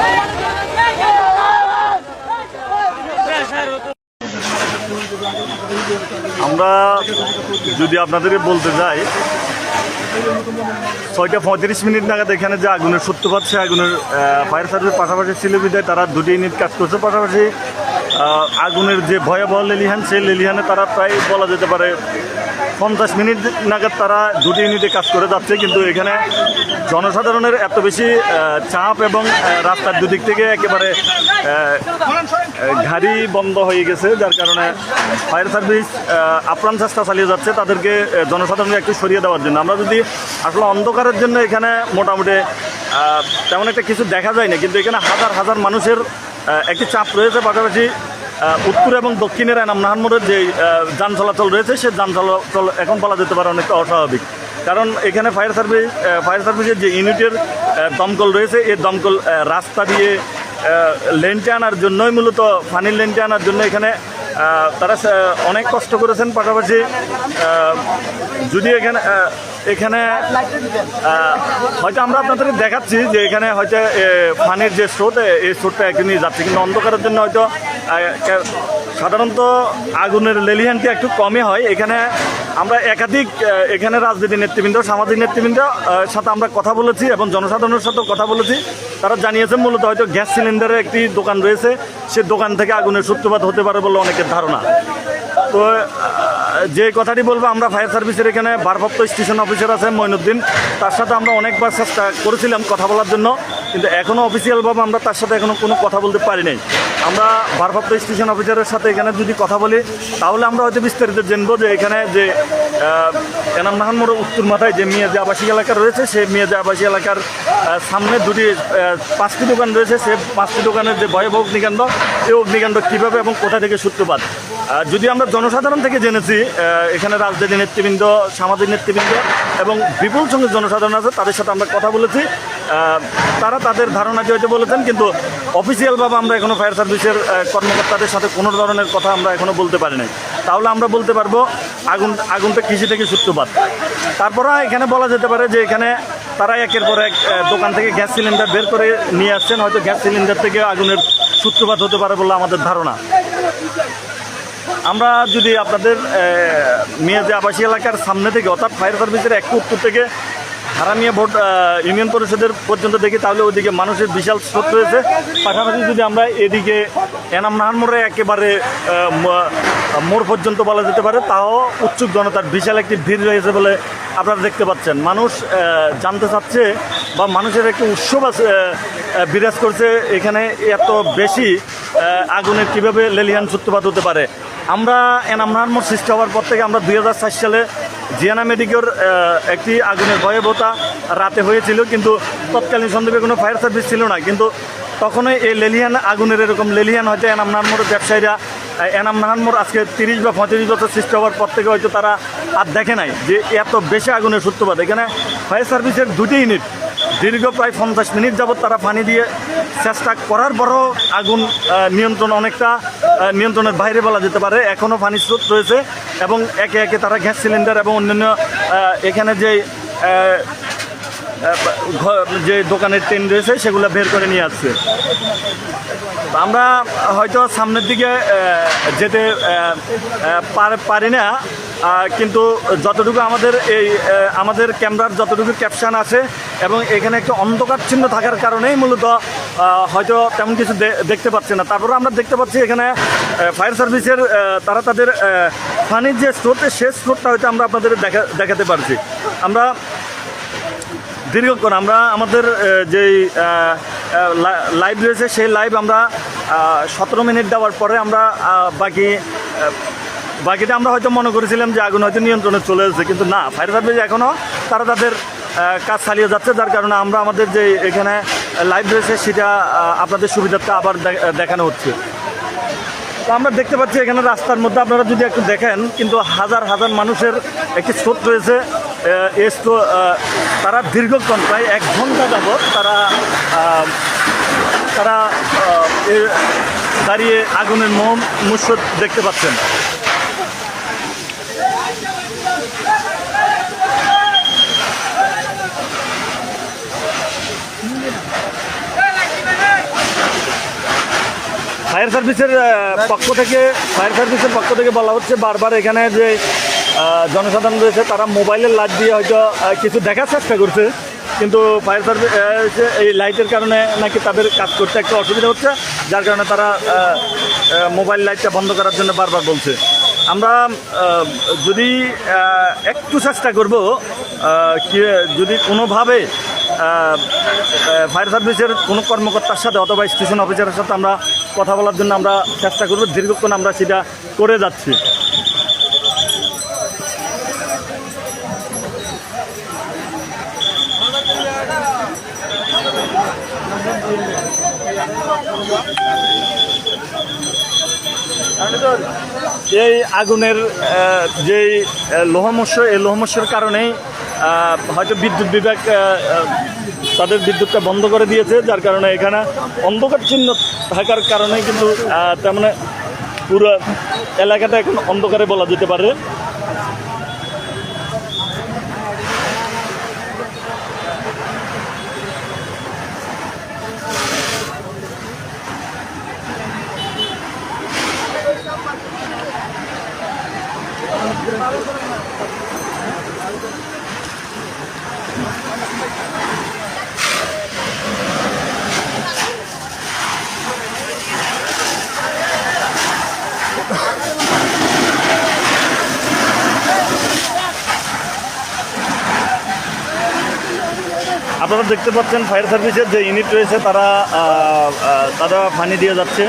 Hey! আমরা যদি আপনাদেরকে বলতে যাই, ছয়টা পঁয়ত্রিশ মিনিট নাগাদ এখানে যে আগুনের সূত্রপাত সে আগুনের ফায়ার সার্ভিসের পাশাপাশি ছিল বিদায় তারা দুটি ইউনিট কাজ করছে। পাশাপাশি আগুনের যে ভয়াবহ লেলিহান, সেই লেলিহানে তারা প্রায় বলা যেতে পারে পঞ্চাশ মিনিট নাগাদ তারা দুটি ইউনিটে কাজ করে যাচ্ছে, কিন্তু এখানে জনসাধারণের এত বেশি চাপ এবং রাস্তার দুদিক থেকে একেবারে গাড়ি বন্ধ হয়ে গেছে, যার কারণে ফায়ার সার্ভিস আপ্রাণ চেষ্টা চালিয়ে যাচ্ছে তাদেরকে জনসাধারণকে একটু সরিয়ে দেওয়ার জন্য। আমরা যদি আসলে অন্ধকারের জন্য এখানে মোটামুটি তেমন একটা কিছু দেখা যায় না কিন্তু এখানে হাজার হাজার মানুষের একটি চাপ রয়েছে, পাশাপাশি উত্তর এবং দক্ষিণের এনাম নাহানমোড়ের যে যান চলাচল রয়েছে সে যান চলাচল এখন বলা যেতে পারে অনেকটা অস্বাভাবিক। কারণ এখানে ফায়ার সার্ভিস ফায়ার সার্ভিসের যে ইউনিটের দমকল রয়েছে এই দমকল রাস্তা দিয়ে লেনটে আনার জন্যই মূলত ফানির লেনটে আনার জন্য এখানে তারা অনেক কষ্ট করেছেন। পাশাপাশি যদি এখানে এখানে হয়তো আমরা আপনাদেরকে দেখাচ্ছি যে এখানে হয়তো এ, পানির যে স্রোত এই স্রোতটা নিয়ে যাচ্ছে। কিন্তু অন্ধকারের জন্য হয়তো সাধারণত আগুনের লেলিহানটি একটু কমই হয়। এখানে আমরা একাধিক এখানে রাজনীতি নেতৃবৃন্দ, সামাজিক নেতৃবৃন্দ সাথে আমরা কথা বলেছি এবং জনসাধারণের সাথেও কথা বলেছি। তারা জানিয়েছেন মূলত হয়তো গ্যাস সিলিন্ডারের একটি দোকান রয়েছে। সে দোকান থেকে আগুনের সূত্রপাত হতে পারে বলে অনেকের ধারণা। তো যে কথাটি বলব, আমরা ফায়ার সার্ভিসের এখানে ভারপ্রাপ্ত স্টেশন অফিসার আছে মইনুদ্দিন। তার সাথে আমরা অনেকবার চেষ্টা করেছিলাম কথা বলার জন্য। কিন্তু এখনও অফিসিয়ালভাবে আমরা তার সাথে এখনও কোনো কথা বলতে পারি নাই। আমরা ভারপ্রাপ্ত স্টেশন অফিসারের সাথে এখানে যদি কথা বলি, তাহলে আমরা হয়তো বিস্তারিত জানব যে এখানে যে এনাম নাহান মোড় উত্তর মাথায় যে মেয়াদি আবাসিক এলাকা রয়েছে, সেই মেয়াদি আবাসিক এলাকার সামনে দুটি পাঁচটি দোকান রয়েছে। সে পাঁচটি দোকানের যে ভয়াবহ অগ্নিকাণ্ড, এই অগ্নিকাণ্ড কীভাবে এবং কোথা থেকে সূত্রপাত? যদি আমরা জনসাধারণ থেকে জেনেছি এখানে রাজনীতি নেতৃবৃন্দ, সামাজিক নেতৃবৃন্দ এবং বিপুল সংখ্যক জনসাধারণ আছে, তাদের সাথে আমরা কথা বলেছি। তারা তাদের ধারণাটি হয়তো বলেছেন? কিন্তু অফিসিয়ালভাবে আমরা এখনও ফায়ার সার্ভিসের কর্মকর্তাদের সাথে কোনো ধরনের কথা আমরা এখনও বলতে পারি নাই। তাহলে আমরা বলতে পারব আগুন, আগুনটা কৃষি থেকে সূত্রপাত। তারপরে এখানে বলা যেতে পারে যে এখানে তারা একের পর এক দোকান থেকে গ্যাস সিলিন্ডার বের করে নিয়ে আসছেন। হয়তো গ্যাস সিলিন্ডার থেকে আগুনের সূত্রপাত হতে পারে বলে আমাদের ধারণা। আমরা যদি আপনাদের মেয়াদে আবাসী এলাকার সামনে থেকে, অর্থাৎ ফায়ার সার্ভিসের একটু উত্তর থেকে হারামিয়া ভোট ইউনিয়ন পরিষদের পর্যন্ত দেখি, তাহলে ওইদিকে মানুষের বিশাল স্রোত রয়েছে। পাশাপাশি যদি আমরা এদিকে এনাম নাহান মোড়ে একেবারে মোড় পর্যন্ত বলা যেতে পারে, তাও উৎসুক জনতার বিশাল একটি ভিড় রয়েছে বলে আপনারা দেখতে পাচ্ছেন। মানুষ জানতে চাচ্ছে বা মানুষের একটি উৎসব বিরাজ করছে। এখানে এত বেশি আগুনের কীভাবে লেলিহান সূত্রপাত হতে পারে? আমরা এনাম নাহান মোড় সৃষ্টি হওয়ার পর থেকে আমরা দুই হাজার সাত সালে জিয়ানা মেডিকেল একটি আগুনের ভয়াবহতা রাতে হয়েছিল, কিন্তু তৎকালীন সন্দর্ভে কোনো ফায়ার সার্ভিস ছিল না। কিন্তু তখনই এই লেলিয়ান আগুনের এরকম লেলিয়ান হয়তো এনাম নাহানমোড়ের ব্যবসায়ীরা এনাম নাহানমোড় আজকে তিরিশ বা পঁয়ত্রিশ বছর সৃষ্টি হওয়ার পর থেকে হয়তো তারা আর দেখে নাই যে এত বেশি আগুনের সূত্রপাত। এখানে ফায়ার সার্ভিসের দুটি ইউনিট, দীর্ঘ প্রায় পঞ্চাশ মিনিট যাবৎ তারা পানি দিয়ে চেষ্টা করার পরও আগুন নিয়ন্ত্রণ অনেকটা নিয়ন্ত্রণের বাইরে বলা যেতে পারে। এখনও পানি স্রোত রয়েছে। এবং একে একে তারা গ্যাস সিলিন্ডার এবং অন্যান্য এখানে যে যে দোকানের ট্রেন রয়েছে, সেগুলো বের করে নিয়ে আসছে। আমরা হয়তো সামনের দিকে যেতে পারি না কিন্তু যতটুকু আমাদের এই আমাদের ক্যামেরার যতটুকু ক্যাপশান আছে এবং এখানে একটু অন্ধকার চিহ্ন থাকার কারণেই মূলত হয়তো তেমন কিছু দেখতে পাচ্ছি না। তারপরে আমরা দেখতে পাচ্ছি এখানে ফায়ার সার্ভিসের তারা তাদের পানির যে স্রোত শেষ স্রোতটা হয়তো আমরা আপনাদের দেখা দেখাতে পারছি। আমরা দীর্ঘক্ষণ আমরা আমাদের যেই লাইভ রয়েছে, সেই লাইভ আমরা সতেরো মিনিট দেওয়ার পরে আমরা বাকি বাকিটা আমরা হয়তো মনে করেছিলাম যে আগুন হয়তো নিয়ন্ত্রণে চলে এসেছে, কিন্তু না ফায়ার সার্ভিস এখনও তারা তাদের কাজ চালিয়ে যাচ্ছে, যার কারণে আমরা আমাদের যে এখানে লাইভ রয়েছে, সেটা আপনাদের সুবিধার্থে আবার দেখানো হচ্ছে। তো আমরা দেখতে পাচ্ছি এখানে রাস্তার মধ্যে, আপনারা যদি একটু দেখেন, কিন্তু হাজার হাজার মানুষের একটি স্রোত রয়েছে। এই তারা দীর্ঘক্ষণ, প্রায় এক ঘণ্টা যাবৎ তারা তারা দাঁড়িয়ে আগুনের মোম মুসত দেখতে পাচ্ছেন। ফায়ার সার্ভিসের পক্ষ থেকে, ফায়ার সার্ভিসের পক্ষ থেকে বলা হচ্ছে বারবার এখানে যে জনসাধারণ রয়েছে, তারা মোবাইলের লাইট দিয়ে হয়তো কিছু দেখার চেষ্টা করছে। কিন্তু ফায়ার সার্ভিস এই লাইটের কারণে নাকি তাদের কাজ করতে একটু অসুবিধা হচ্ছে, যার কারণে তারা মোবাইল লাইটটা বন্ধ করার জন্য বারবার বলছে। আমরা যদি একটু চেষ্টা করব যদি কোনোভাবে ফায়ার সার্ভিসের কোনো কর্মকর্তার সাথে অথবা স্টেশন অফিসারের সাথে আমরা কথা বলার জন্য আমরা চেষ্টা করব, দীর্ঘক্ষণ আমরা সেটা করে যাচ্ছি। এই আগুনের যেই লোহমস্য, এই লোহমস্যের কারণেই হয়তো বিদ্যুৎ বিভাগ তাদের বিদ্যুৎটা বন্ধ করে দিয়েছে যার কারণে এখানে অন্ধকার চিহ্ন থাকার কারণে কিন্তু আহ, তার মানে পুরো এলাকাটা এখন অন্ধকারে বলা যেতে পারে। আপনারা দেখতে পাচ্ছেন ফায়ার সার্ভিসের যে ইউনিট রয়েছে তারা তারা পানি দিয়ে যাচ্ছে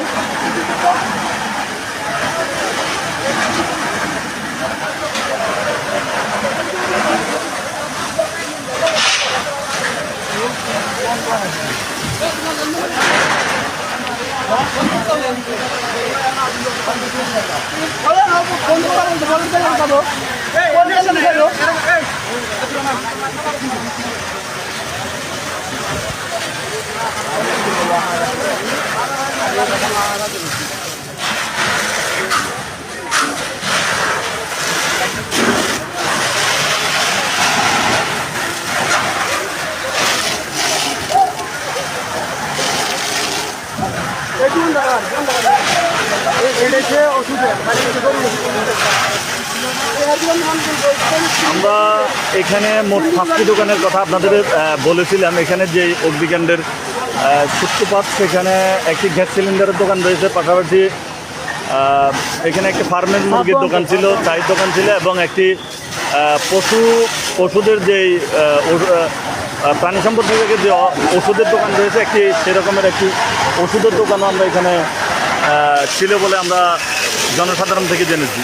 আমরা এখানে মোট পাঁচটি দোকানের কথা আপনাদের বলেছিলাম। এখানে যে অগ্নিকাণ্ডের সূত্রপাত সেখানে একটি গ্যাস সিলিন্ডারের দোকান রয়েছে। পাশাপাশি এখানে একটি ফার্মের মুরগির দোকান ছিল চায়ের দোকান ছিল এবং একটি পশু পশুদের যেই প্রাণী সম্পদ বিভাগের যে ওষুধের দোকান রয়েছে একটি সেরকমের একটি ওষুধের দোকানও আমরা এখানে ছিল বলে আমরা জনসাধারণ থেকে জেনেছি।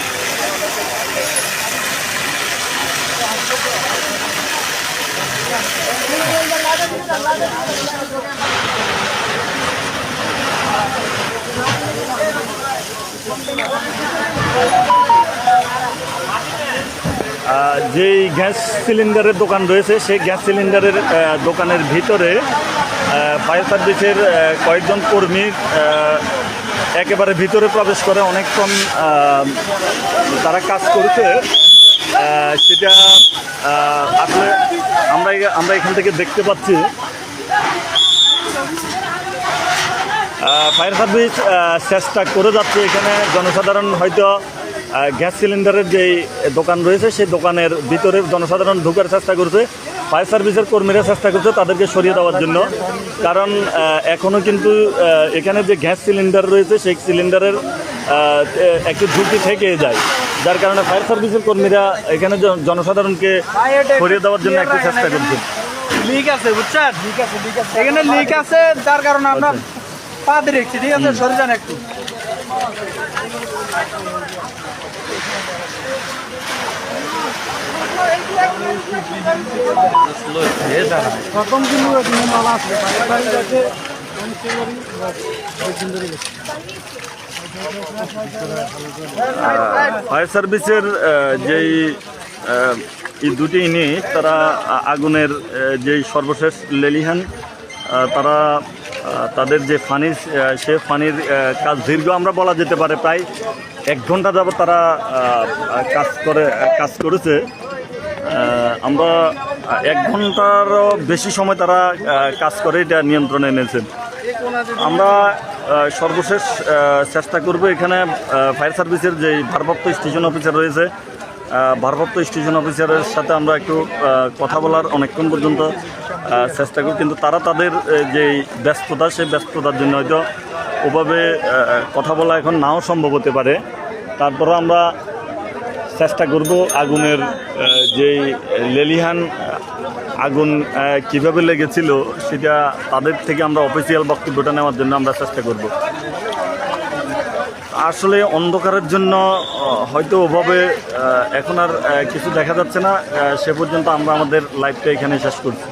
আহ, যেই গ্যাস সিলিন্ডারের দোকান রয়েছে, সেই গ্যাস সিলিন্ডারের দোকানের ভিতরে ফায়ার সার্ভিসের কয়েকজন কর্মী একেবারে ভিতরে প্রবেশ করে। অনেকক্ষণ তারা কাজ করছে। সেটা আসলে আমরা আমরা এখান থেকে দেখতে পাচ্ছি ফায়ার সার্ভিস চেষ্টা করে যাচ্ছে। এখানে জনসাধারণ হয়তো গ্যাস সিলিন্ডারের যেই দোকান রয়েছে সেই দোকানের ভিতরে জনসাধারণ ঢুকার চেষ্টা করছে ফায়ার সার্ভিসের কর্মীরা চেষ্টা করছে তাদেরকে সরিয়ে দেওয়ার জন্য। কারণ এখনও কিন্তু এখানে যে গ্যাস সিলিন্ডার রয়েছে সেই সিলিন্ডারের একটু ঝুঁকি থেকে যায়। যার কারণে ফায়ার সার্ভিসের কর্মীরা এখানে জনসাধারণকে সরিয়ে দেওয়ার জন্য একটু চেষ্টা করছে। লিক আছে বুঝছেন? এখানে লিক আছে যার কারণে আমরা পা দিয়ে রেখেছি ঠিক আছে? সরে যান একটু। প্রথম আছে ফায়ার সার্ভিসের যেই এই দুটি ইউনিট তারা আগুনের যেই সর্বশেষ লেলিহান তারা তাদের যে ফানির সে ফানির কাজ দীর্ঘ আমরা বলা যেতে পারে, প্রায় এক ঘণ্টা যাবত তারা কাজ করে কাজ করেছে। আমরা এক ঘন্টারও বেশি সময় তারা কাজ করে এটা নিয়ন্ত্রণে এনেছেন আমরা সর্বশেষ চেষ্টা করব এখানে ফায়ার সার্ভিসের যে ভারপ্রাপ্ত স্টেশন অফিসার রয়েছে ভারপ্রাপ্ত স্টেশন অফিসারের সাথে আমরা একটু কথা বলার অনেকক্ষণ পর্যন্ত চেষ্টা করি। কিন্তু তারা তাদের যে ব্যস্ততা, সেই ব্যস্ততার জন্য হয়তো ওভাবে কথা বলা এখন নাও সম্ভব হতে পারে। তারপরে আমরা চেষ্টা করব আগুনের যে লেলিহান আগুন কীভাবে লেগেছিল, সেটা তাদের থেকে আমরা অফিসিয়াল বক্তব্যটা নেওয়ার জন্য আমরা চেষ্টা করব। আসলে অন্ধকারের জন্য হয়তো ওভাবে এখন আর কিছু দেখা যাচ্ছে না। সে পর্যন্ত আমরা আমাদের লাইফটা এখানে শেষ করছি।